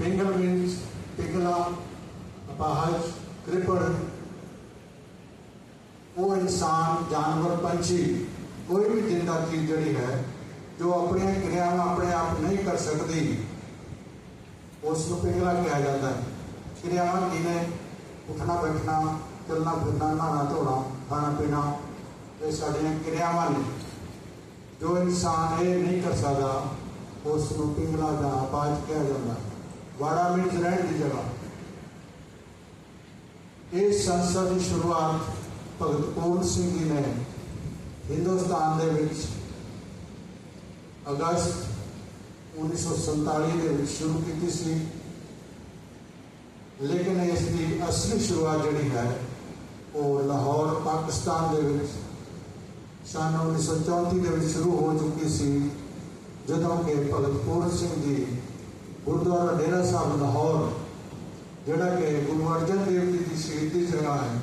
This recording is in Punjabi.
Pingal means Pingala, अपाहज कृपण वो इंसान जानवर पंछी कोई भी ज़िंदा चीज़ जड़ी है जो अपने क्रिया अपने आप नहीं कर सकती उसको पिघला किया जाता है। क्रियावान जीने उठना बैठना चलना फिरना नहाना धोना खाना पीना ये साढ़िया क्रियावान जो इंसान ये नहीं कर सकता उसको पिघला जाना पाज किया जाता है। ਵਾੜਾ ਮੀਨਸ ਰਹਿਣ ਦੀ ਜਗ੍ਹਾ। ਇਸ ਸੰਸਥਾ ਦੀ ਸ਼ੁਰੂਆਤ ਭਗਤ ਪੂਰਨ ਸਿੰਘ ਜੀ ਨੇ ਹਿੰਦੁਸਤਾਨ ਦੇ ਵਿੱਚ ਅਗਸਤ 1947 ਦੇ ਵਿੱਚ ਸ਼ੁਰੂ ਕੀਤੀ ਸੀ। ਲੇਕਿਨ ਇਸ ਦੀ ਅਸਲੀ ਸ਼ੁਰੂਆਤ ਜਿਹੜੀ ਹੈ, ਉਹ ਲਾਹੌਰ, ਪਾਕਿਸਤਾਨ ਦੇ ਵਿੱਚ ਸਨ। 1934 ਦੇ ਵਿੱਚ ਸ਼ੁਰੂ ਹੋ ਚੁੱਕੀ ਸੀ, ਜਦੋਂ ਕਿ ਭਗਤ ਪੂਰਨ ਸਿੰਘ ਜੀ ਗੁਰਦੁਆਰਾ ਡੇਰਾ ਸਾਹਿਬ ਲਾਹੌਰ ਜਿਹੜਾ ਕਿ ਗੁਰੂ ਅਰਜਨ ਦੇਵ ਜੀ ਦੀ ਸ਼ਹੀਦੀ ਜਗ੍ਹਾ ਹੈ।